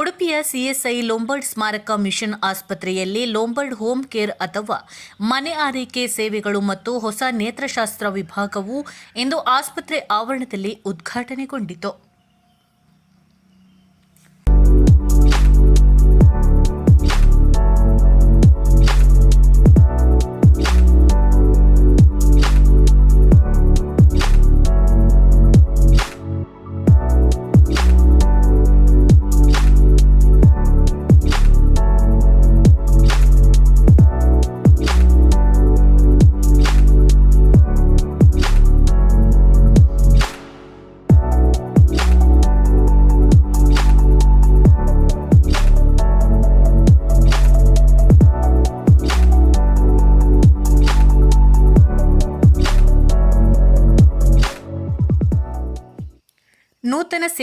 ಉಡುಪಿಯ ಸಿಎಸ್ಐ ಲೋಂಬರ್ಡ್ ಸ್ಮಾರಕ ಮಿಷನ್ ಆಸ್ಪತ್ರೆಯಲ್ಲಿ ಲೋಂಬರ್ಡ್ ಹೋಮ್ ಕೇರ್ ಅಥವಾ ಮನೆ ಆರೈಕೆ ಸೇವೆಗಳು ಮತ್ತು ಹೊಸ ನೇತ್ರಶಾಸ್ತ್ರ ವಿಭಾಗವು ಇಂದು ಆಸ್ಪತ್ರೆ ಆವರಣದಲ್ಲಿ ಉದ್ಘಾಟನೆಗೊಂಡಿತು.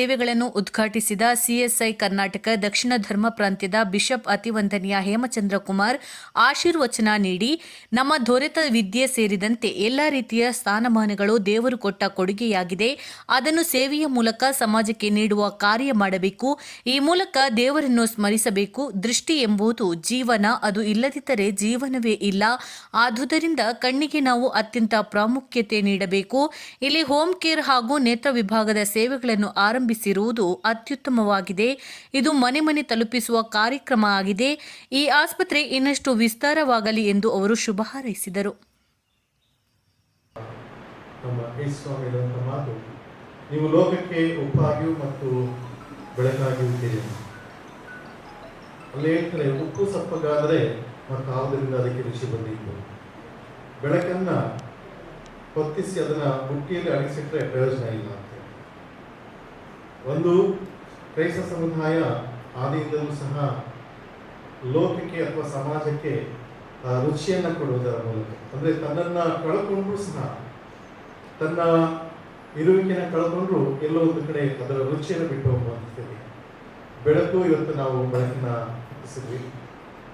ಸೇವೆಗಳನ್ನು ಉದ್ಘಾಟಿಸಿದ ಸಿಎಸ್ಐ ಕರ್ನಾಟಕ ದಕ್ಷಿಣ ಧರ್ಮ ಪ್ರಾಂತ್ಯದ ಬಿಷಪ್ ಅತಿವಂದನೀಯ ಹೇಮಚಂದ್ರ ಕುಮಾರ್ ಆಶೀರ್ವಚನ ನೀಡಿ, ನಮ್ಮ ದೊರೆತ ವಿದ್ಯೆ ಸೇರಿದಂತೆ ಎಲ್ಲ ರೀತಿಯ ಸ್ಥಾನಮಾನಗಳು ದೇವರು ಕೊಟ್ಟ ಕೊಡುಗೆಯಾಗಿದೆ. ಅದನ್ನು ಸೇವೆಯ ಮೂಲಕ ಸಮಾಜಕ್ಕೆ ನೀಡುವ ಕಾರ್ಯ ಮಾಡಬೇಕು. ಈ ಮೂಲಕ ದೇವರನ್ನು ಸ್ಮರಿಸಬೇಕು. ದೃಷ್ಟಿ ಎಂಬುದು ಜೀವನ. ಅದು ಇಲ್ಲದಿದ್ದರೆ ಜೀವನವೇ ಇಲ್ಲ. ಆದುದರಿಂದ ಕಣ್ಣಿಗೆ ನಾವು ಅತ್ಯಂತ ಪ್ರಾಮುಖ್ಯತೆ ನೀಡಬೇಕು. ಇಲ್ಲಿ ಹೋಮ್ ಕೇರ್ ಹಾಗೂ ನೇತ್ರ ವಿಭಾಗದ ಸೇವೆಗಳನ್ನು ಆರಂಭಿಸಿರುವುದು ಅತ್ಯುತ್ತಮವಾಗಿದೆ. ಇದು ಮನೆ ಮನೆ ತಲುಪಿಸುವ ಕಾರ್ಯಕ್ರಮ ಆಗಿದೆ. ಈ ಆಸ್ಪತ್ರೆ ಇನ್ನಷ್ಟು ವಿಸ್ತಾರವಾಗಲಿ ಎಂದು ಅವರು ಶುಭ ಹಾರೈಸಿದರು. ನೀವು ಲೋಕಕ್ಕೆ ಉಪ್ಪಾಗಿಯೂ ಮತ್ತು ಬೆಳಕಾಗಿಯೂ ಇದ್ದೀರಿ ಅಲ್ಲಿ ಹೇಳ್ತಾರೆ, ಉಪ್ಪು ಸಪ್ಪಗಾದರೆ ಮತ್ತು ಯಾವುದರಿಂದ ಅದಕ್ಕೆ ರುಚಿ ಬಂದಿತ್ತು ಬೆಳಕನ್ನ ಹೊತ್ತಿಸಿ ಅದನ್ನು ಬುಟ್ಟಿಯಲ್ಲಿ ಅಡಗಿಸಿಟ್ರೆ ಪ್ರಯೋಜನ ಇಲ್ಲ. ಒಂದು ಕ್ರೈಸ್ತ ಸಮುದಾಯ ಆದಿಯಿಂದಲೂ ಸಹ ಲೋಕಕ್ಕೆ ಅಥವಾ ಸಮಾಜಕ್ಕೆ ರುಚಿಯನ್ನು ಕೊಡುವುದರ ಮೂಲಕ, ಅಂದರೆ ತನ್ನನ್ನು ಕಳ್ಕೊಂಡ್ರೂ ಸಹ, ತನ್ನ ಇರುವಿಕೆನ ಕಳ್ಕೊಂಡ್ರು ಎಲ್ಲೋ ಒಂದು ಕಡೆ ಅದರ ರುಚಿಯನ್ನು ಬಿಟ್ಟು ಹೋಗುವಂತ ಬೆಳಕು ಇವತ್ತು ನಾವು ಹೊತ್ತಿಸಿದ್ವಿ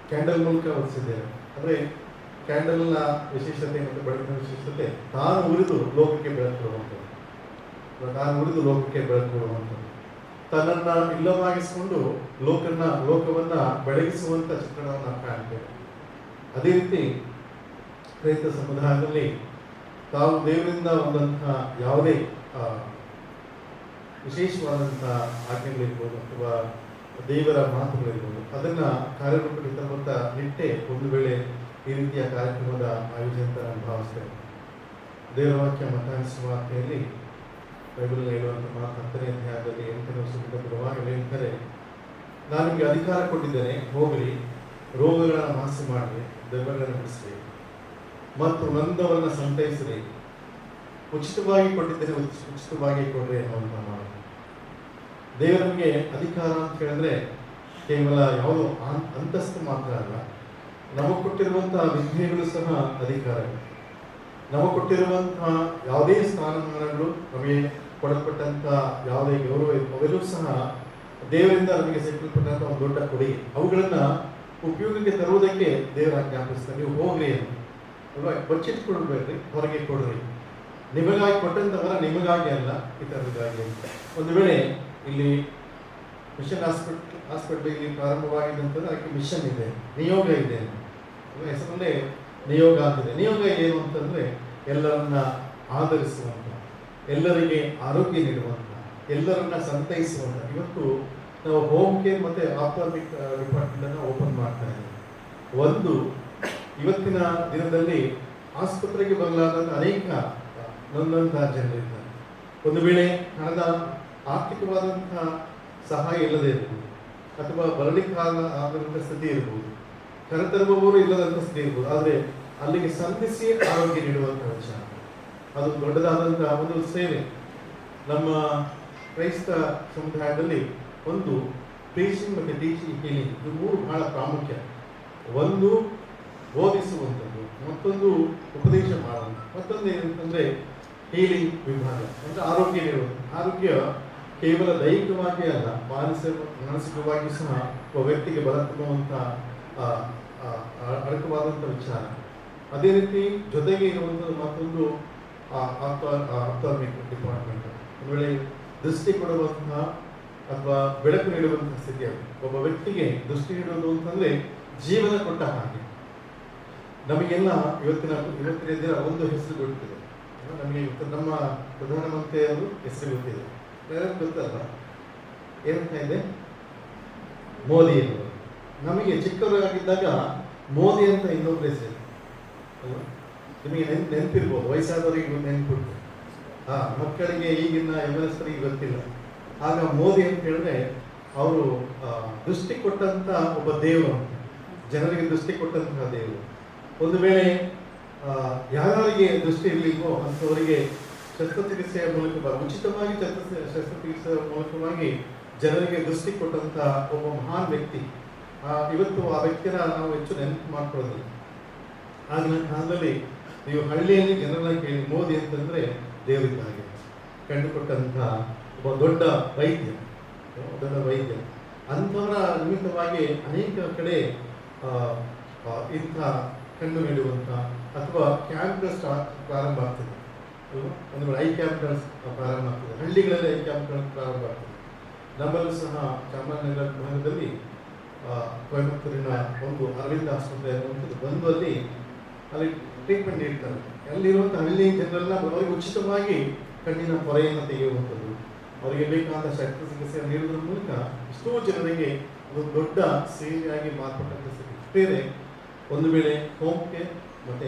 ಕ್ಯಾಂಡಲ್ ಮೂಲಕ ಹೊತ್ತಿಸಿದ್ದೇವೆ ಅಂದ್ರೆ ಕ್ಯಾಂಡಲ್ನ ವಿಶೇಷತೆ ಮತ್ತು ಬೆಳಕಿನ ವಿಶೇಷತೆ ತಾನು ಉರಿದು ಲೋಕಕ್ಕೆ ಬೆಳಕು ಕೊಡುವಂಥದ್ದು ತಾನು ಉಳಿದು ಲೋಕಕ್ಕೆ ಬೆಳಕು ತನ್ನನ್ನು ಇಲ್ಲವಾಗಿಸಿಕೊಂಡು ಲೋಕನ್ನ, ಲೋಕವನ್ನ ಬೆಳಗಿಸುವಂತ ಚಿತ್ರಣವನ್ನು ಕಾಣ್ತೇವೆ ಅದೇ ರೀತಿ ರೈತ ಸಮುದಾಯದಲ್ಲಿ ತಾವು ದೇವರಿಂದ ಬಂದಂತಹ ಯಾವುದೇ ವಿಶೇಷವಾದಂತಹ ಆಜ್ಞೆಗಳಿರ್ಬೋದು ಅಥವಾ ದೇವರ ಮಾತುಗಳಿರ್ಬೋದು, ಅದನ್ನ ಕಾರ್ಯರೂಪಕ್ಕೆ ತರುವಂತ ನಿಟ್ಟೆ ಒಂದು ವೇಳೆ ಈ ರೀತಿಯ ಕಾರ್ಯಕ್ರಮದ ಆಯೋಜನೆ ಅಂತ ನಾನು ಭಾವಿಸ್ತೇನೆ. ದೇವರ ವಾಕ್ಯ ಮತಾನಿಸುವಾರ್ತೆಯಲ್ಲಿ ಬೈಬಲ್ ಇರುವಂಥ ಮಾತು ಹತ್ತನೇ ಅಧ್ಯಾಯದಲ್ಲಿ ಎಂಟನೇ ವರ್ಷದಿಂದ ಬರುವಾಗ ಹೇಳ್ತಾರೆ ನಾನು ನಿಮಗೆ ಅಧಿಕಾರ ಕೊಟ್ಟಿದ್ದೇನೆ, ಹೋಗಲಿ. ರೋಗಗಳನ್ನು ಮಾಸಿ ಮಾಡಲಿ ದೆವ್ವಗಳನ್ನು ಬಿಡಿಸಿ ಮತ್ತು ನಂದವನ್ನು ಸಂತೈಸಲಿ. ಉಚಿತವಾಗಿ ಕೊಟ್ಟಿದ್ದೇನೆ ಉಚಿತವಾಗಿ ಕೊಡ್ರಿ ಅನ್ನುವಂಥ ಮಾತು ದೇವರಿಗೆ ಅಧಿಕಾರ ಅಂತ ಹೇಳಿದ್ರೆ ಕೇವಲ ಯಾವುದೋ ಅಂತಸ್ತು ಮಾತ್ರ ಅಲ್ಲ, ನಮಗೆ ಕೊಟ್ಟಿರುವಂತಹ ವಿದ್ಯೆಗಳು ಸಹ ಅಧಿಕಾರ ನಮಗೆ ಕೊಟ್ಟಿರುವಂತಹ ಯಾವುದೇ ಸ್ಥಾನಮಾನಗಳು ನಮಗೆ ಕೊಡಲ್ಪಟ್ಟಂತಹ ಯಾವುದೇ ಗೌರವ ಅವೆಲ್ಲವೂ ಸಹ ದೇವರಿಂದ ನಮಗೆ ಸಿಕ್ಕಲ್ಪಟ್ಟಂತಹ ಒಂದು ದೊಡ್ಡ ಕೊಡುಗೆ ಅವುಗಳನ್ನ ಉಪಯೋಗಕ್ಕೆ ತರುವುದಕ್ಕೆ ದೇವರ ಜ್ಞಾಪಿಸ್ತಾರೆ ನೀವು ಹೋಗ್ರಿ ಅಂತ. ಅಲ್ವಾ? ಬಚ್ಚಿಟ್ಕೊಳ್ಬೇಡ್ರಿ ಹೊರಗೆ ಕೊಡ್ರಿ. ನಿಮಗಾಗಿ ಕೊಟ್ಟಂತವರ ನಿಮಗಾಗಿ ಅಲ್ಲ, ಇತರರಿಗಾಗಿ ಅಂತ. ಒಂದು ವೇಳೆ ಇಲ್ಲಿ ಮಿಷನ್ ಹಾಸ್ಪಿಟಲ್ ಇಲ್ಲಿ ಪ್ರಾರಂಭವಾಗಿದ್ದಂತಂದ್ರೆ ಅದಕ್ಕೆ ಮಿಷನ್ ಇದೆ, ನಿಯೋಗ ಇದೆ? ಹೆಸರಲ್ಲೇ ನಿಯೋಗ ಅಂತಿದೆ. ನಿಯೋಗ ಏನು ಅಂತಂದ್ರೆ ಎಲ್ಲರನ್ನ ಆಧರಿಸುವಂತ ಎಲ್ಲರಿಗೆ ಆರೋಗ್ಯ ನೀಡುವಂತ, ಎಲ್ಲರನ್ನ ಸಂತೈಸುವಂತ. ಇವತ್ತು ನಾವು ಹೋಮ್ ಕೇರ್ ಮತ್ತೆ ಡಿಪಾರ್ಟ್ಮೆಂಟ್ ಅನ್ನ ಓಪನ್ ಮಾಡ್ತಾ ಇದ್ದೀವಿ. ಒಂದು, ಇವತ್ತಿನ ದಿನದಲ್ಲಿ ಆಸ್ಪತ್ರೆಗೆ ಬರಲಾದ ಅನೇಕ ನೊಂದಂತಹ ಜನರಿದ್ದಾರೆ ಒಂದು ವೇಳೆ ಹಣದ ಆರ್ಥಿಕವಾದಂತಹ ಸಹಾಯ ಇಲ್ಲದೆ ಇರ್ಬೋದು, ಅಥವಾ ಬರಲಿಕ್ಕಾಗ ಸ್ಥಿತಿ ಇರಬಹುದು ಕರೆತರುವವರು ಇಲ್ಲದಂಥ ಸ್ಥಿತಿ ಇರಬಹುದು ಆದರೆ ಅಲ್ಲಿಗೆ ಸಂಧಿಸಿ ಆರೋಗ್ಯ ನೀಡುವಂತಹ ವಿಚಾರ. ಅದು ದೊಡ್ಡದಾದಂತಹ ಒಂದು ಸೇವೆ. ನಮ್ಮ ಕ್ರೈಸ್ತ ಸಮುದಾಯದಲ್ಲಿ ಒಂದು ಟೀಚಿಂಗ್ ಮತ್ತು ಟೀಚಿಂಗ್ ಹೀಲಿಂಗ್ ಇದು ಮೂರು ಬಹಳ ಪ್ರಾಮುಖ್ಯ. ಒಂದು ಬೋಧಿಸುವಂಥದ್ದು ಮತ್ತೊಂದು ಉಪದೇಶ ಮಾಡುವಂಥದ್ದು ಮತ್ತೊಂದು ಏನಂತಂದ್ರೆ ಹೀಲಿಂಗ್ ವಿಭಾಗ ಅಂದ್ರೆ ಆರೋಗ್ಯ ನೀಡುವುದು ಆರೋಗ್ಯ ಕೇವಲ ದೈಹಿಕವಾಗಿ ಅಲ್ಲ ಮಾನಸಿಕ ಮಾನಸಿಕವಾಗಿ ಸಹ ಒಬ್ಬ ವ್ಯಕ್ತಿಗೆ ಬಲ ತುಂಬುವಂತ ಆ, ಆ, ಆ, ಅಡಕವಾದಂಥ ವಿಚಾರ. ಅದೇ ರೀತಿ ಜೊತೆಗೆ ಇರುವಂಥದ್ದು ಮತ್ತೊಂದು ಆಪ್ತಾರ್ಮಿಕ್ ಡಿಪಾರ್ಟ್ಮೆಂಟ್ ಒಂದು ವೇಳೆ ದೃಷ್ಟಿ ಕೊಡುವಂತಹ ಅಥವಾ ಬೆಳಕು ನೀಡುವಂತಹ ಸ್ಥಿತಿ ಅದು. ಒಬ್ಬ ವ್ಯಕ್ತಿಗೆ ದೃಷ್ಟಿ ನೀಡುವುದು ಅಂತಂದ್ರೆ ಜೀವನ ಕೊಟ್ಟ ಹಾಗೆ. ನಮಗೆಲ್ಲ ಇವತ್ತಿನ ಇವತ್ತಿನ ದಿನ ಒಂದು ಹೆಸರು ಗೊತ್ತಿದೆ? ನಮಗೆ ನಮ್ಮ ಪ್ರಧಾನಮಂತ್ರಿಯವರು ಹೆಸರು ಗೊತ್ತಿದೆ. ಗೊತ್ತಲ್ಲ? ಏನಂತ ಇದೆ ಮೋದಿ ಎನ್ನುವರು ನಮಗೆ ಚಿಕ್ಕವರಾಗಿದ್ದಾಗ ಮೋದಿ ಅಂತ ಇನ್ನೊಬ್ಬರು ಹೆಸರು ಅಲ್ವಾ? ನಿಮಗೆ ನೆನ್ ನೆನಪಿರ್ಬೋದು ವಯಸ್ಸಾದವರಿಗೆ ನೆನ್ಪಿಡ್ತು ಹಾ ಮಕ್ಕಳಿಗೆ ಈಗಿನ ಎಮರಸರಿಗೆ ಗೊತ್ತಿಲ್ಲ. ಆಗ ಮೋದಿ ಅಂತ ಹೇಳಿದ್ರೆ ಅವರು ದೃಷ್ಟಿ ಕೊಟ್ಟಂತ ಒಬ್ಬ ದೇವರು ಜನರಿಗೆ ದೃಷ್ಟಿ ಕೊಟ್ಟಂತಹ ದೇವರು. ಒಂದು ವೇಳೆ ಆ, ಯಾರಿಗೆ ದೃಷ್ಟಿ ಇರಲಿಲ್ವೋ ಅಂಥವರಿಗೆ ಶಸ್ತ್ರಚಿಕಿತ್ಸೆಯ ಮೂಲಕ ಉಚಿತವಾಗಿ ಶಸ್ತ್ರ ಶಸ್ತ್ರಚಿಕಿತ್ಸೆಯ ಮೂಲಕವಾಗಿ ಜನರಿಗೆ ದೃಷ್ಟಿ ಕೊಟ್ಟಂತ ಒಬ್ಬ ಮಹಾನ್ ವ್ಯಕ್ತಿ. ಇವತ್ತು ಆ ವ್ಯಕ್ತಿನ ನಾವು ಹೆಚ್ಚು ನೆನಪು ಮಾಡ್ಕೊಳ್ಳೋದಿಲ್ಲ. ಆಗಿನ ಕಾಲದಲ್ಲಿ ನೀವು ಹಳ್ಳಿಯಲ್ಲಿ ಜನರನ್ನ ಕೇಳಿ, ಮೋದಿ ಅಂತಂದ್ರೆ ದೇವರಿದ್ದಾಗೆ. ಕಂಡುಕೊಟ್ಟಂತಹ ಒಬ್ಬ ದೊಡ್ಡ ವೈದ್ಯ ದೊಡ್ಡ ವೈದ್ಯ. ಅಂಥವರ ನಿಮಿತ್ತವಾಗಿ ಅನೇಕ ಕಡೆ ಇಂಥ ಕಣ್ಣು ನೀಡುವಂಥ ಅಥವಾ ಕ್ಯಾಂಪ್ ಪ್ರಾರಂಭ ಆಗ್ತದೆ. ಒಂದು ಐ ಕ್ಯಾಂಪ್ಗಳು ಪ್ರಾರಂಭ ಆಗ್ತದೆ. ಹಳ್ಳಿಗಳಲ್ಲಿ ಐ ಕ್ಯಾಂಪ್ಗಳು ಪ್ರಾರಂಭ ಆಗ್ತದೆ. ನಮ್ಮಲ್ಲೂ ಸಹ ಚಾಮರಾಜನಗರ ಭಾಗದಲ್ಲಿ ಕೊಯಮತ್ತೂರಿನ ಒಂದು ಅರವಿಂದ ಆಸ್ಪತ್ರೆ ಅನ್ನುವಂಥದ್ದು ಬಂದು ಅಲ್ಲಿ ಅಲ್ಲಿ ಟ್ರೀಟ್ಮೆಂಟ್ ನೀಡ್ತಾರೆ ಅಲ್ಲಿರುವಂಥ ಹಳ್ಳಿ ಜನರೆಲ್ಲ ಅವರಿಗೆ ಉಚಿತವಾಗಿ ಕಣ್ಣಿನ ಪೊರೆಯನ್ನು ತೆಗೆಯುವಂಥದ್ದು. ಅವರಿಗೆ ಬೇಕಾದ ಶಸ್ತ್ರಚಿಕಿತ್ಸೆ ನೀಡುವುದರ ಮೂಲಕ ಎಷ್ಟೋ ಜನರಿಗೆ ಒಂದು ದೊಡ್ಡ ಸೇವೆಯಾಗಿ ಮಾರ್ಪಟ್ಟಂಥ ಬೇರೆ ಒಂದು ವೇಳೆ ಹೋಮ್ ಕೇರ್ ಮತ್ತು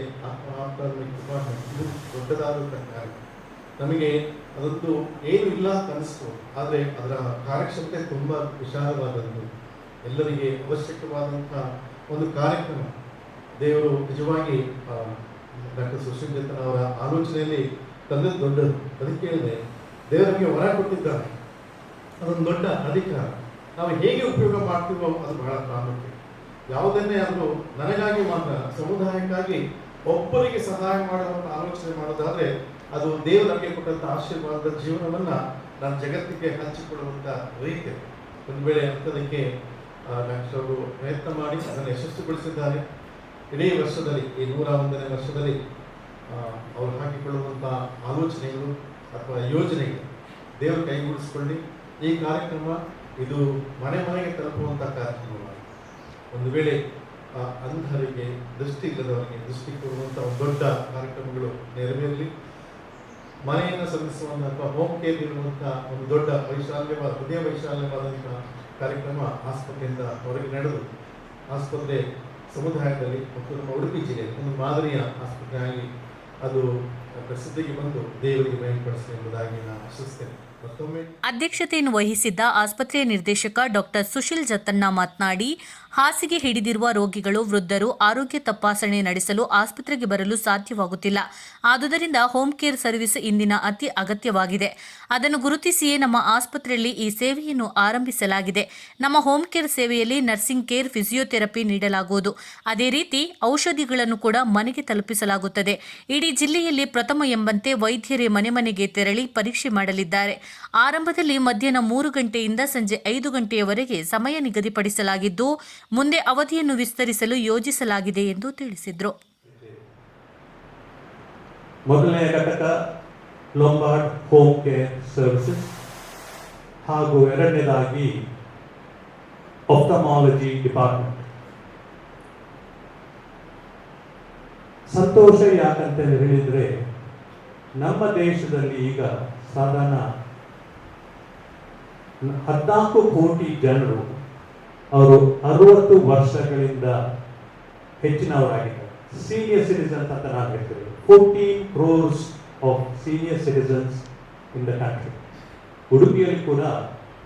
ಆಫ್ಟರ್ಮಿಕ್ ಡಿಪಾರ್ಟ್ಮೆಂಟ್ ಇದು ಕಾರ್ಯ ನಮಗೆ ಅದೊಂದು ಏನು ಇಲ್ಲ ಅನಿಸ್ತು ಆದರೆ ಅದರ ಕಾರ್ಯಕ್ಷಮತೆ ತುಂಬ ವಿಶಾಲವಾದದ್ದು. ಎಲ್ಲರಿಗೆ ಅವಶ್ಯಕವಾದಂಥ ಒಂದು ಕಾರ್ಯಕ್ರಮ. ದೇವರು ನಿಜವಾಗಿ ಡಾಕ್ಟರ್ ಸುಶೀಲ್ ಅವರ ಆಲೋಚನೆಯಲ್ಲಿ ತಂದದ್ದು ದೊಡ್ಡದು. ಅದಕ್ಕೆ ಹೇಳಿದೆ ದೇವರಿಗೆ ವರ ಕೊಟ್ಟಿದ್ದಾರೆ ಅದೊಂದು ದೊಡ್ಡ ಅಧಿಕಾರ. ನಾವು ಹೇಗೆ ಉಪಯೋಗ ಮಾಡ್ತೀವೋ ಅದು ಬಹಳ ಪ್ರಾಮುಖ್ಯ. ಯಾವುದನ್ನೇ ಆದರೂ ನನಗಾಗಿ ಮಾತ್ರ, ಸಮುದಾಯಕ್ಕಾಗಿ ಒಬ್ಬರಿಗೆ ಸಹಾಯ ಮಾಡುವಂತ ಆಲೋಚನೆ ಮಾಡೋದಾದ್ರೆ ಅದು ದೇವರಿಗೆ ನಮಗೆ ಕೊಟ್ಟಂತ ಆಶೀರ್ವಾದದ ಜೀವನವನ್ನ ನಾನು ಜಗತ್ತಿಗೆ ಹಂಚಿಕೊಡುವಂತ ರೀತಿ. ಒಂದು ವೇಳೆ ಅಂಥದಕ್ಕೆ ಡಾಕ್ಟರ್ ಅವರು ಪ್ರಯತ್ನ ಮಾಡಿ, ಅದನ್ನು ಯಶಸ್ವಿಗೊಳಿಸಿದ್ದಾರೆ. ಇಡೀ ವರ್ಷದಲ್ಲಿ, ಈ ನೂರ ಒಂದನೇ ವರ್ಷದಲ್ಲಿ ಅವರು ಹಾಕಿಕೊಳ್ಳುವಂಥ ಆಲೋಚನೆಗಳು ಅಥವಾ ಯೋಜನೆಗಳು ದೇವರು ಕೈಗೂಡಿಸ್ಕೊಳ್ಳಿ. ಈ ಕಾರ್ಯಕ್ರಮ ಇದು ಮನೆ ಮನೆಗೆ ತಲುಪುವಂಥ ಕಾರ್ಯಕ್ರಮವಾಗಿದೆ ಒಂದು ವೇಳೆ ಅಂಧರಿಗೆ, ದೃಷ್ಟಿ ಇಲ್ಲದವರಿಗೆ, ದೃಷ್ಟಿ ಕೊಡುವಂಥ ದೊಡ್ಡ ಕಾರ್ಯಕ್ರಮಗಳು ನೆರವೇರಲಿ. ಮನೆಯನ್ನು ಸಲ್ಲಿಸುವಂಥ ಅಥವಾ ಹೋಮ್ ಕೇರ್ ಇರುವಂಥ ಒಂದು ದೊಡ್ಡ ವೈಶಾಲ್ಯವಾದ ಹೃದಯ ವೈಶಾಲ್ಯವಾದಂಥ ಕಾರ್ಯಕ್ರಮ ಆಸ್ಪತ್ರೆಯಿಂದ ಹೊರಗೆ ನಡೆದು, ಆಸ್ಪತ್ರೆ ಸಮುದಾಯದಲ್ಲಿ ಮತ್ತು ನಮ್ಮ ಉಡುಪಿ ಜಿಲ್ಲೆಯಲ್ಲಿ ಒಂದು ಮಾದರಿಯ ಆಸ್ಪತ್ರೆಯಾಗಿ ಅದು ಪ್ರಸಿದ್ಧಿಗೆ ಬಂದು ದೇವರಿಗೆ ಬಯಲ್ಪಡಿಸಲಿ ಎಂಬುದಾಗಿ ನಾನು ಆಶಿಸ್ತೇನೆ ಅಧ್ಯಕ್ಷತೆಯನ್ನು ವಹಿಸಿದ್ದ ಆಸ್ಪತ್ರೆಯ ನಿರ್ದೇಶಕ ಡಾಕ್ಟರ್ ಸುಶೀಲ್ ಜತನ್ನ ಮಾತನಾಡಿ, ಹಾಸಿಗೆ ಹಿಡಿದಿರುವ ರೋಗಿಗಳು, ವೃದ್ಧರು ಆರೋಗ್ಯ ತಪಾಸಣೆ ನಡೆಸಲು ಆಸ್ಪತ್ರೆಗೆ ಬರಲು ಸಾಧ್ಯವಾಗುತ್ತಿಲ್ಲ. ಆದುದರಿಂದ ಹೋಮ್ ಕೇರ್ ಸರ್ವಿಸ್ ಇಂದಿನ ಅತಿ ಅಗತ್ಯವಾಗಿದೆ. ಅದನ್ನು ಗುರುತಿಸಿಯೇ ನಮ್ಮ ಆಸ್ಪತ್ರೆಯಲ್ಲಿ ಈ ಸೇವೆಯನ್ನು ಆರಂಭಿಸಲಾಗಿದೆ. ನಮ್ಮ ಹೋಮ್ ಕೇರ್ ಸೇವೆಯಲ್ಲಿ ನರ್ಸಿಂಗ್ ಕೇರ್, ಫಿಸಿಯೋಥೆರಪಿ ನೀಡಲಾಗುವುದು. ಅದೇ ರೀತಿ ಔಷಧಿಗಳನ್ನು ಕೂಡ ಮನೆಗೆ ತಲುಪಿಸಲಾಗುತ್ತದೆ. ಇಡೀ ಜಿಲ್ಲೆಯಲ್ಲಿ ಪ್ರಥಮ ಎಂಬಂತೆ ವೈದ್ಯರೇ ಮನೆ ಮನೆಗೆ ತೆರಳಿ ಪರೀಕ್ಷೆ ಮಾಡಲಿದ್ದಾರೆ. ಆರಂಭದಲ್ಲಿ ಮಧ್ಯಾಹ್ನ ಮೂರು ಗಂಟೆಯಿಂದ ಸಂಜೆ ಐದು ಗಂಟೆಯವರೆಗೆ ಸಮಯ ನಿಗದಿಪಡಿಸಲಾಗಿದ್ದು, ಮುಂದೆ ಅವಧಿಯನ್ನು ವಿಸ್ತರಿಸಲು ಯೋಜಿಸಲಾಗಿದೆ ಎಂದು ತಿಳಿಸಿದರು. ಮೊದಲನೇ ಘಟಕ ಲೊಂಬಾರ್ಡ್ ಹೋಮ್ ಕೇರ್ ಸರ್ವಿಸಸ್ ಹಾಗೂ ಎರಡನೇದಾಗಿ ಒಪ್ಟಮಾಲಜಿ ಡಿಪಾರ್ಟ್ಮೆಂಟ್. ಸಂತೋಷ ಯಾಕಂತ ಹೇಳಿದ್ರೆ ನಮ್ಮ ದೇಶದಲ್ಲಿ ಈಗ ಸಾಧಾರಣ ಹದಿನಾಲ್ಕು ಕೋಟಿ ಜನರು ಅವರು ಅರವತ್ತು ವರ್ಷಗಳಿಂದ ಹೆಚ್ಚಿನವರಾಗಿದ್ದಾರೆ. ಸೀನಿಯರ್ ಸಿಟಿಸನ್ಸ್ ಅಂತ ನಾವು ಹೇಳ್ತೇವೆ fourteen crores of senior citizens in the country ಉಡುಪಿಯಲ್ಲಿ ಕೂಡ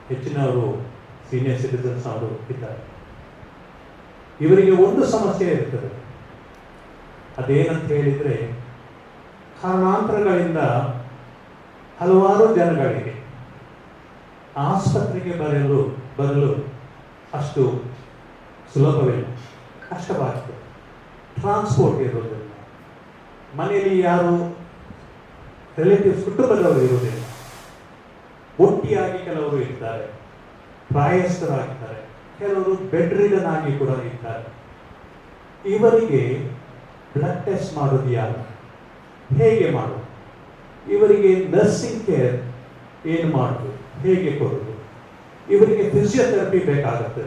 ಹೆಚ್ಚಿನವರು ಸೀನಿಯರ್ ಸಿಟಿಸನ್ಸ್ ಅವರು ಇದ್ದಾರೆ. ಇವರಿಗೆ ಒಂದು ಸಮಸ್ಯೆ ಇರ್ತದೆ. ಅದೇನಂತ ಹೇಳಿದ್ರೆ, ಕಾರಣಾಂತರಗಳಿಂದ ಹಲವಾರು ಜನಗಳಿಗೆ ಆಸ್ಪತ್ರೆಗೆ ಬರಲು ಬರಲು ಅಷ್ಟು ಸುಲಭವಿಲ್ಲ. ಕಷ್ಟವಾಗ್ತದೆ. ಟ್ರಾನ್ಸ್ಪೋರ್ಟ್ ಇರೋದಿಲ್ಲ ಮನೆಯಲ್ಲಿ ಯಾರು ರಿಲೇಟಿವ್ಸ್ ಕುಟುಂಬದವರು ಇರುವುದಿಲ್ಲ. ಒಟ್ಟಿಯಾಗಿ ಕೆಲವರು ಇರ್ತಾರೆ. ಪ್ರಾಯಸ್ಥರಾಗಿದ್ದಾರೆ. ಕೆಲವರು ಬೆಡ್ ರಿಡನ್ ಆಗಿ ಕೂಡ ಇರ್ತಾರೆ. ಇವರಿಗೆ ಬ್ಲಡ್ ಟೆಸ್ಟ್ ಮಾಡೋದು ಯಾರು? ಹೇಗೆ ಮಾಡೋದು ಇವರಿಗೆ ನರ್ಸಿಂಗ್ ಕೇರ್ ಏನು ಮಾಡೋದು ಹೇಗೆ ಕೊಡೋದು ಇವರಿಗೆ ಫಿಸಿಯೋಥೆರಪಿ ಬೇಕಾಗುತ್ತೆ.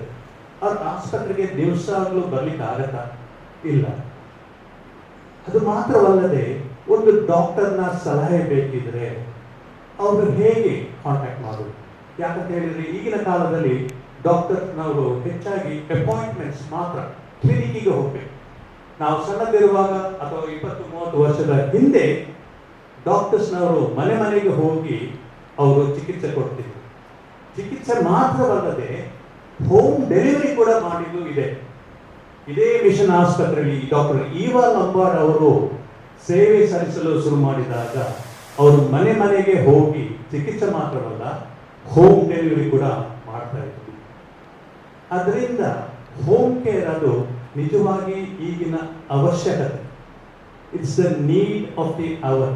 ಅವ್ರ ಆಸ್ಪತ್ರೆಗೆ ದಿವಸಗಳು ಬರ್ಲಿಕ್ಕೆ ಆಗತ್ತಾ ಇಲ್ಲ. ಅದು ಮಾತ್ರವಲ್ಲದೆ ಒಂದು ಡಾಕ್ಟರ್ನ ಸಲಹೆ ಬೇಕಿದ್ರೆ ಅವರು ಹೇಗೆ ಕಾಂಟ್ಯಾಕ್ಟ್ ಮಾಡೋದು ಯಾಕಂತ ಹೇಳಿದ್ರೆ ಈಗಿನ ಕಾಲದಲ್ಲಿ ಡಾಕ್ಟರ್ನವರು ಹೆಚ್ಚಾಗಿ ಅಪಾಯಿಂಟ್ಮೆಂಟ್ಸ್ ಮಾತ್ರ ಕ್ಲಿನಿಕ್ಕಿಗೆ ಹೋಗ್ಬೇಕು. ನಾವು ಸಣ್ಣದಿರುವಾಗ ಅಥವಾ ಇಪ್ಪತ್ತು ಮೂವತ್ತು ವರ್ಷದ ಹಿಂದೆ ಡಾಕ್ಟರ್ಸ್ನವರು ಮನೆ ಮನೆಗೆ ಹೋಗಿ ಅವರು ಚಿಕಿತ್ಸೆ ಕೊಡ್ತಿದ್ರು. ಚಿಕಿತ್ಸೆ ಮಾತ್ರವಲ್ಲದೆ ಹೋಮ್ ಡೆಲಿವರಿ ಕೂಡ ಮಾಡಿದ್ದು ಇದೆ. ಇದೇ ಮಿಷನ್ ಆಸ್ಪತ್ರೆಯಲ್ಲಿ ಡಾಕ್ಟರ್ ಈವಾ ಲಂಬಾರ್ ಅವರು ಸೇವೆ ಸಲ್ಲಿಸಲು ಶುರು ಮಾಡಿದಾಗ ಅವರು ಮನೆ ಮನೆಗೆ ಹೋಗಿ ಚಿಕಿತ್ಸೆ ಮಾತ್ರವಲ್ಲ ಹೋಮ್ ಡೆಲಿವರಿ ಕೂಡ ಮಾಡ್ತಾ ಇದ್ರು. ಅದರಿಂದ ಹೋಮ್ ಕೇರ್ ಅದು ನಿಜವಾಗಿ ಈಗಿನ ಅವಶ್ಯಕತೆ. It's the need of the hour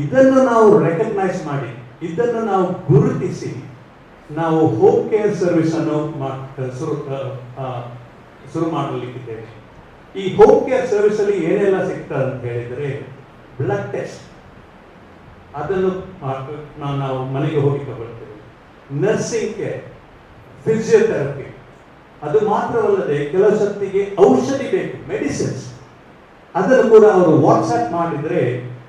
ಇದನ್ನು ನಾವು ರೆಕಗ್ನೈಸ್ ಮಾಡಿ. ಇದನ್ನು ನಾವು ಗುರುತಿಸಿ, ನಾವು ಹೋಮ್ ಕೇರ್ ಸರ್ವಿಸ್ ಅನ್ನು ಶುರು ಶುರು ಮಾಡಲಿಕ್ಕಿದ್ದೇವೆ. ಈ ಹೋಮ್ ಕೇರ್ ಸರ್ವಿಸ್ ಅಲ್ಲಿ ಏನೆಲ್ಲ ಸಿಗ್ತದೆ ಅಂತ ಹೇಳಿದರೆ ಬ್ಲಡ್ ಟೆಸ್ಟ್ ಅದನ್ನು ನಾವು ಮನೆಗೆ ಹೋಗಿ ತಗೊಳ್ತೇವೆ. ನರ್ಸಿಂಗ್ ಕೇರ್ ಫಿಸಿಯೋಥೆರಪಿ ಅದು ಮಾತ್ರವಲ್ಲದೆ ಕೆಲವು ಸತ್ತಿಗೆ ಔಷಧಿ ಬೇಕು ಮೆಡಿಸಿನ್ಸ್ ಅದನ್ನು ಕೂಡ ಅವರು ವಾಟ್ಸ್ಆಪ್ ಮಾಡಿದ್ರೆ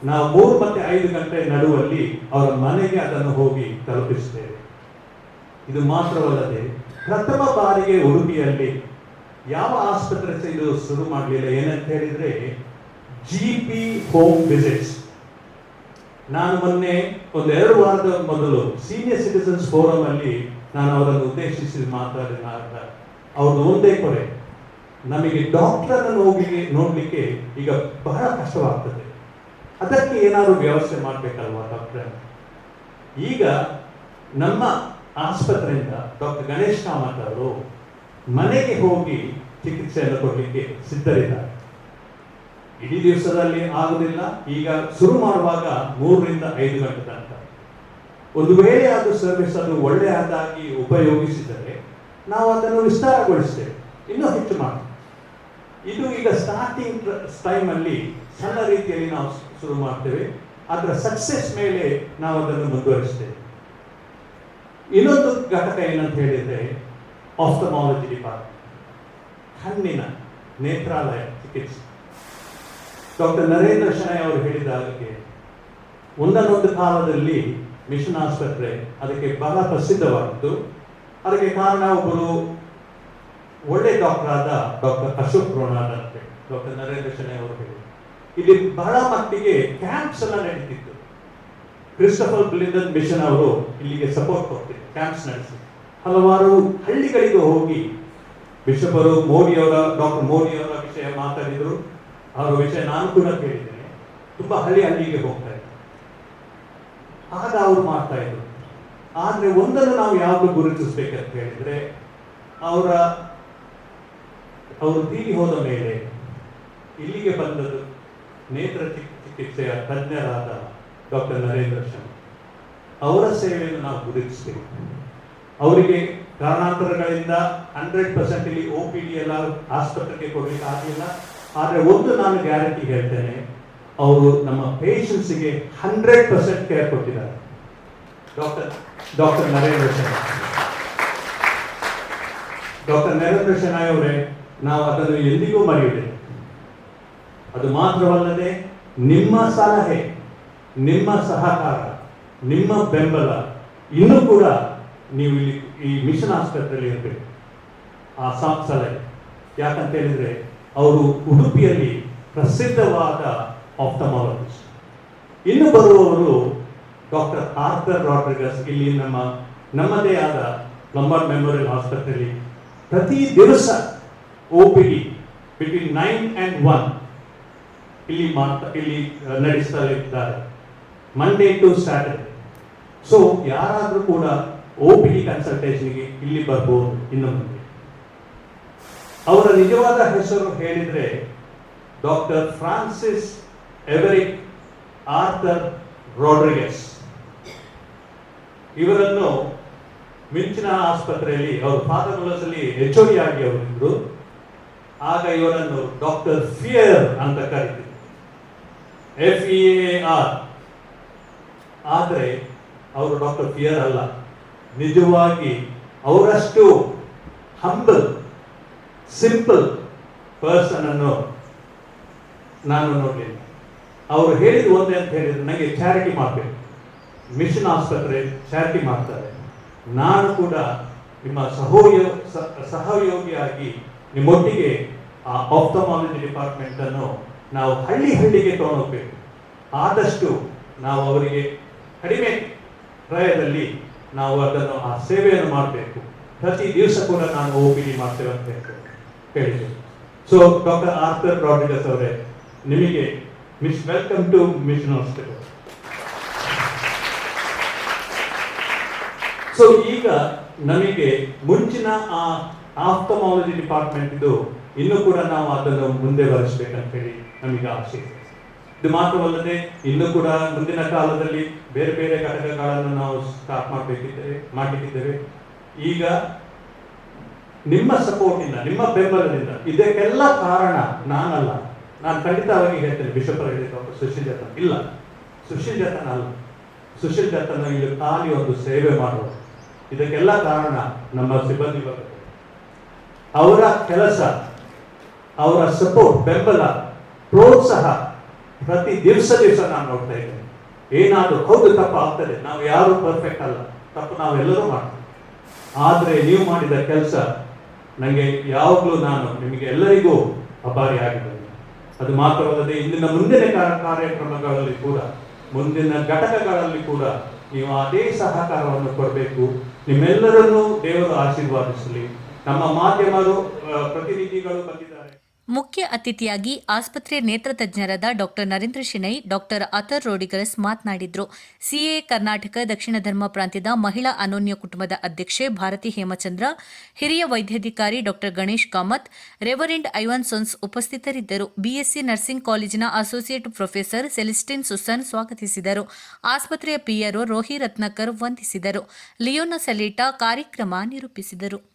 ನಾವು ಮೂರು ಮತ್ತೆ ಐದು ಗಂಟೆ ನಡುವಲ್ಲಿ ಅವರ ಮನೆಗೆ ಅದನ್ನು ಹೋಗಿ ತಲುಪಿಸ್ತೇವೆ ಇದು ಮಾತ್ರವಲ್ಲದೆ ಪ್ರಥಮ ಬಾರಿಗೆ ಉಡುಪಿಯಲ್ಲಿ ಯಾವ ಆಸ್ಪತ್ರೆ ಇದು ಶುರು ಮಾಡಲಿಲ್ಲ ಏನಂತ ಹೇಳಿದ್ರೆ ಜಿ ಪಿ ಹೋಮ್ ವಿಸಿಟ್ಸ್ ನಾನು ಮೊನ್ನೆ ಒಂದು ಎರಡು ವಾರದ ಮೊದಲು ಸೀನಿಯರ್ ಸಿಟಿಸನ್ಸ್ ಫೋರಂ ಅಲ್ಲಿ ನಾನು ಅವರನ್ನು ಉದ್ದೇಶಿಸಿ ಮಾತಾಡಿದ ಅವ್ರದ್ದು ಒಂದೇ ಕೊರೆ, ನಮಗೆ ಡಾಕ್ಟರ್ ಅನ್ನು ನೋಡ್ಲಿಕ್ಕೆ ಈಗ ಬಹಳ ಕಷ್ಟವಾಗ್ತದೆ. ಅದಕ್ಕೆ ಏನಾದರೂ ವ್ಯವಸ್ಥೆ ಮಾಡಬೇಕಲ್ವಾ ಡಾಕ್ಟರ್ ಈಗ ನಮ್ಮ ಆಸ್ಪತ್ರೆಯಿಂದ ಡಾಕ್ಟರ್ ಗಣೇಶ್ ಕಾಮತ್ ಅವರು ಮನೆಗೆ ಹೋಗಿ ಚಿಕಿತ್ಸೆಯನ್ನು ಕೊಡಲಿಕ್ಕೆ ಸಿದ್ಧರಿದ್ದಾರೆ. ಇಡೀ ದಿವಸದಲ್ಲಿ ಆಗುದಿಲ್ಲ, ಈಗ ಶುರು ಮಾಡುವಾಗ ಮೂರರಿಂದ ಐದು ಗಂಟೆ ತನಕ. ಒಂದು ವೇಳೆ ಅದು ಸರ್ವಿಸ್ ಅದು ಒಳ್ಳೆಯದಾಗಿ ಉಪಯೋಗಿಸಿದರೆ ನಾವು ಅದನ್ನು ವಿಸ್ತಾರಗೊಳಿಸ್ತೇವೆ, ಇನ್ನೂ ಹೆಚ್ಚು ಮಾಡ್ತೀವಿ ಇದು ಈಗ ಸ್ಟಾರ್ಟಿಂಗ್ ಟೈಮ್ ಅಲ್ಲಿ ಸಣ್ಣ ರೀತಿಯಲ್ಲಿ ನಾವು ಶುರು ಮಾಡ್ತೇವೆ. ಅದರ ಸಕ್ಸೆಸ್ ಮೇಲೆ ನಾವು ಅದನ್ನು ಮುಂದುವರಿಸ್ತೇವೆ. ಇನ್ನೊಂದು ಘಟಕ ಏನಂತ ಹೇಳಿದ್ರೆ ಆಫ್ಟಮಾಲಜಿ ಡಿಪಾರ್ಟ್ಮೆಂಟ್ ಕಣ್ಣಿನ ನೇತ್ರಾಲಯ ಚಿಕಿತ್ಸೆ. ಡಾಕ್ಟರ್ ನರೇಂದ್ರ ಶನಯ್ ಅವರು ಹೇಳಿದ ಹಾಗೆ ಒಂದನ್ನೊಂದು ಕಾಲದಲ್ಲಿ ಮಿಷನ್ ಆಸ್ಪತ್ರೆ ಅದಕ್ಕೆ ಬಹಳ ಪ್ರಸಿದ್ಧವಾಗಿತ್ತು ಅದಕ್ಕೆ ಕಾರಣ ಒಬ್ಬರು ಒಳ್ಳೆ ಡಾಕ್ಟರ್ ಆದ ಡಾಕ್ಟರ್ ಅಶೋಕ್ ಪ್ರೋನಾಥ್ ಅಂತೆ ಡಾಕ್ಟರ್ ನರೇಂದ್ರ ಶನಯ್ ಅವರು ಹೇಳಿದರು. ಇಲ್ಲಿ ಬಹಳ ಮಟ್ಟಿಗೆ ಕ್ಯಾಂಪ್ಸ್ ಎಲ್ಲ ನಡೀತಿತ್ತು. ಕ್ರಿಸ್ಟಫರ್ ಬ್ಲಿಂದನ್ ಮಿಷನ್ ಅವರು ಇಲ್ಲಿಗೆ ಸಪೋರ್ಟ್ ಕೊಡ್ತಿದ್ರು ಕ್ಯಾಂಪ್ಸ್ ನಡೆಸಿ ಹಲವಾರು ಹಳ್ಳಿಗಳಿಗೆ ಹೋಗಿ ಬಿಷಪರು ಮೋದಿ ಅವರ, ಡಾಕ್ಟರ್ ಮೋದಿ ಅವರ ವಿಷಯ ಮಾತಾಡಿದ್ರು. ಅವರ ವಿಷಯ ನಾನು ಕೂಡ ಕೇಳಿದ್ದೇನೆ. ತುಂಬಾ ಹಳ್ಳಿ ಹಳ್ಳಿಗೆ ಹೋಗ್ತಾ ಇದ್ರು ಆಗ ಅವರು ಮಾಡ್ತಾ ಇದ್ರು. ಆದ್ರೆ ಒಂದನ್ನು ನಾವು ಯಾವುದು ಗುರುತಿಸ್ಬೇಕಂತ ಹೇಳಿದ್ರೆ, ಅವರ, ಅವರು ತೀರಿ ಹೋದ ಮೇಲೆ ಇಲ್ಲಿಗೆ ಬಂದದ್ದು ನೇತ್ರ ಚಿಕ್- ಚಿಕಿತ್ಸೆಯ ತಜ್ಞರಾದ ಡಾಕ್ಟರ್ ನರೇಂದ್ರ ಶರ್ಮ. ಅವರ ಸೇವೆಯನ್ನು ನಾವು ಗುರುತಿಸ್ತೇವೆ. ಅವರಿಗೆ ಕಾರಣಾಂತರಗಳಿಂದ ಹಂಡ್ರೆಡ್ ಪರ್ಸೆಂಟ್ ಇಲ್ಲಿ ಒ ಪಿ ಡಿ ಎಲ್ಲ ಆಸ್ಪತ್ರೆಗೆ ಕೊಡಲಿಕ್ಕೆ ಆಗಲಿಲ್ಲ. ಆದರೆ ಒಂದು ನಾನು ಗ್ಯಾರಂಟಿ ಹೇಳ್ತೇನೆ, ಅವರು ನಮ್ಮ ಪೇಷಂಟ್ಸ್ಗೆ ಹಂಡ್ರೆಡ್ ಪರ್ಸೆಂಟ್ ಕೇರ್ ಕೊಟ್ಟಿದ್ದಾರೆ. Doctor doctor Narendra Sharma. Doctor Narendra Shenoy ಅವರೇ, ನಾವು ಅದನ್ನು ಎಂದಿಗೂ ಮರೆಯುವುದಿಲ್ಲ ಅದು ಮಾತ್ರವಲ್ಲದೆ ನಿಮ್ಮ ಸಲಹೆ, ನಿಮ್ಮ ಸಹಕಾರ, ನಿಮ್ಮ ಬೆಂಬಲ ಇನ್ನೂ ಕೂಡ ನೀವು ಇಲ್ಲಿ ಈ ಮಿಷನ್ ಆಸ್ಪತ್ರೆಯಲ್ಲಿ ಇರಬೇಕು. ಆ ಸಾಪ್ ಸಲಹೆ. ಯಾಕಂತ ಹೇಳಿದ್ರೆ ಅವರು ಉಡುಪಿಯಲ್ಲಿ ಪ್ರಸಿದ್ಧವಾದ ಆಫ್ಟಮಾಲಜಿಸ್ಟ್ ಇನ್ನು ಬರುವವರು ಡಾಕ್ಟರ್ ಆರ್ಥರ್ ರಾಡ್ರಿಗಸ್, ಇಲ್ಲಿ ನಮ್ಮ, ನಮ್ಮದೇ ಆದ ಲಂಬಾರ್ಡ್ ಮೆಮೋರಿಯಲ್ ಆಸ್ಪತ್ರೆಯಲ್ಲಿ ಪ್ರತಿ ದಿವಸ O P D between nine and one ಇಲ್ಲಿ ಮಾಡ್ತಾ ಇಲ್ಲಿ ನಡೆಸ್ತಾ ಇದ್ದಾರೆ ಮಂಡೇ ಟು ಸ್ಯಾಟರ್ಡೆ ಸೊ ಯಾರಾದರೂ ಕೂಡ ಓ ಪಿ ಡಿ ಕನ್ಸಲ್ಟೇಷನ್ಗೆ ಇಲ್ಲಿ ಬರ್ಬೋದು ಇನ್ನು ಮುಂದೆ. ಅವರ ನಿಜವಾದ ಹೆಸರು ಹೇಳಿದ್ರೆ ಡಾಕ್ಟರ್ ಫ್ರಾನ್ಸಿಸ್ ಎವರಿಕ್ ಆರ್ಥರ್ ರೋಡ್ರಿಗಸ್ ಇವರನ್ನು ಮಿಂಚಿನ ಆಸ್ಪತ್ರೆಯಲ್ಲಿ, ಅವರು ಪಾದಗಳಲ್ಲಿ ಎಚ್ ಆಗಿ ಅವರಿದ್ರು ಆಗ ಇವರನ್ನು ಡಾಕ್ಟರ್ ಫಿಯರ್ ಅಂತ ಕರೀತಿದ್ರು ಎಫ್ ಇ ಆರ್ ಆದರೆ ಅವರು ಡಾಕ್ಟರ್ ಫಿಯರ್ ಅಲ್ಲ. ನಿಜವಾಗಿ ಅವರಷ್ಟು ಹಂಬಲ್ ಸಿಂಪಲ್ ಪರ್ಸನ್ ಅನ್ನು ನಾನು ನೋಡಲಿಲ್ಲ. ಅವರು ಹೇಳಿದ ಒಂದೇ ಅಂತ ಹೇಳಿದ್ರೆ ನನಗೆ ಚಾರಿಟಿ ಮಾಡಬೇಕು. ಮಿಷನ್ ಆಸ್ಪತ್ರೆ ಚಾರಿಟಿ ಮಾಡ್ತಾರೆ. ನಾನು ಕೂಡ ನಿಮ್ಮ ಸಹೋಯೋ ಸಹಯೋಗಿಯಾಗಿ ನಿಮ್ಮೊಟ್ಟಿಗೆ ಆ ಆಪ್ತಮಾಲಜಿ ಡಿಪಾರ್ಟ್ಮೆಂಟ್ ಅನ್ನು ನಾವು ಹಳ್ಳಿ ಹಳ್ಳಿಗೆ ತಗೊಂಡೋಗ್ಬೇಕು. ಆದಷ್ಟು ನಾವು ಅವರಿಗೆ ಕಡಿಮೆ ಪ್ರಾಯದಲ್ಲಿ ನಾವು ಅದನ್ನು, ಆ ಸೇವೆಯನ್ನು ಮಾಡಬೇಕು. ಪ್ರತಿ ದಿವಸ ಕೂಡ ನಾನು ಓ ಪಿ ಡಿ ಮಾಡ್ತೇವೆ ಅಂತ ಹೇಳ್ತೇವೆ ಹೇಳಿದೆ ಸೊ ಡಾಕ್ಟರ್ ಆರ್ಥರ್ ರಾಡ್ರಿಗಸ್ ಅವರೇ, ನಿಮಗೆ miss welcome to mission hospital so ಈಗ ನಮಗೆ ಮುಂಚಿನ ಆ ಆಫ್ತಮಾಲಜಿ ಡಿಪಾರ್ಟ್ಮೆಂಟ್ ಇದು ಇನ್ನೂ ಕೂಡ ನಾವು ಅದನ್ನು ಮುಂದೆ ಬರೆಸ್ಬೇಕಂತ ಹೇಳಿ ನಮಗೆ ಆಸೆ. ಇದೆ ಮಾತ್ರವಲ್ಲದೆ ಇನ್ನು ಕೂಡ ಮುಂದಿನ ಕಾಲದಲ್ಲಿ ಬೇರೆ ಬೇರೆ ಘಟಕಗಳನ್ನು ನಾವು ಸ್ಟಾರ್ಟ್ ಮಾಡಬೇಕಿದ್ದೇವೆ ಮಾಡಬೇಕಿದ್ದೇವೆ ಈಗ ನಿಮ್ಮ ಸಪೋರ್ಟಿಂದ ನಿಮ್ಮ ಬೆಂಬಲದಿಂದ ಇದಕ್ಕೆಲ್ಲ ಕಾರಣ ನಾನಲ್ಲ. ನಾನು ಖಂಡಿತವಾಗಿ ಹೇಳ್ತೇನೆ ಬಿಷಪ್ ಹೇಳಿದ ಸುಶೀಲ್ ಜತನ್. ಇಲ್ಲ, ಸುಶೀಲ್ ಜತನ್ ಅಲ್ಲ. ಸುಶೀಲ್ ಜತನ್ ಇಲ್ಲಿ ಖಾಲಿ ಒಂದು ಸೇವೆ ಮಾಡುವ ಇದಕ್ಕೆಲ್ಲ ಕಾರಣ ನಮ್ಮ ಸಿಬ್ಬಂದಿ ವರ್ಗ ಅವರ ಕೆಲಸ, ಅವರ ಸಪೋರ್ಟ್ ಬೆಂಬಲ ಪ್ರೋತ್ಸಾಹ. ಪ್ರತಿ ದಿವಸ ದಿವಸ ನಾನು ನೋಡ್ತಾ ಇದ್ದೇನೆ. ಏನಾದರೂ ಹೌದು, ತಪ್ಪು ಆಗ್ತದೆ. ನಾವು ಯಾರು ಪರ್ಫೆಕ್ಟ್ ಅಲ್ಲ. ತಪ್ಪು ನಾವೆಲ್ಲರೂ ಮಾಡ್ತೀವಿ. ಆದರೆ ನೀವು ಮಾಡಿದ ಕೆಲಸ ನನಗೆ ಯಾವಾಗಲೂ ನಾನು ನಿಮಗೆ ಎಲ್ಲರಿಗೂ ಅಭಾರಿ ಆಗಿದ್ದೇನೆ ಅದು ಮಾತ್ರವಲ್ಲದೆ ಇಂದಿನ ಮುಂದಿನ ಕಾರ್ಯಕ್ರಮಗಳಲ್ಲಿ ಕೂಡ, ಮುಂದಿನ ಘಟಕಗಳಲ್ಲಿ ಕೂಡ ನೀವು ಅದೇ ಸಹಕಾರವನ್ನು ಕೊಡಬೇಕು. ನಿಮ್ಮೆಲ್ಲರನ್ನೂ ದೇವರು ಆಶೀರ್ವಾದಿಸಲಿ. ನಮ್ಮ ಮಾಧ್ಯಮರು ಪ್ರತಿನಿಧಿಗಳು ಬಂದಿದ್ದಾರೆ. ಮುಖ್ಯ ಅತಿಥಿಯಾಗಿ ಆಸ್ಪತ್ರೆ ನೇತ್ರ ತಜ್ಞರಾದ doctor Narendra Shenoy doctor Arthur Rodrigues ಮಾತನಾಡಿದರು. ಸಿಎ ಕರ್ನಾಟಕ ದಕ್ಷಿಣ ಧರ್ಮ ಪ್ರಾಂತ್ಯದ ಮಹಿಳಾ ಅನೋನ್ಯ ಕುಟುಂಬದ ಅಧ್ಯಕ್ಷೆ ಭಾರತಿ ಹೇಮಚಂದ್ರ, ಹಿರಿಯ ವೈದ್ಯಾಧಿಕಾರಿ doctor Ganesh Kamath, reverend Ivan Sons ಉಪಸ್ಥಿತರಿದ್ದರು. ಬಿಎಸ್ಸಿ ನರ್ಸಿಂಗ್ ಕಾಲೇಜಿನ ಅಸೋಸಿಯೇಟ್ ಪ್ರೊಫೆಸರ್ ಸೆಲಿಸ್ಟಿನ್ ಸುಸನ್ ಸ್ವಾಗತಿಸಿದರು. ಆಸ್ಪತ್ರೆಯ ಪಿಆರ್ಒ ರೋಹಿ ರತ್ನಕರ್ ವಂದಿಸಿದರು. ಲಿಯೋನ ಸೆಲೇಟಾ ಕಾರ್ಯಕ್ರಮ ನಿರೂಪಿಸಿದರು.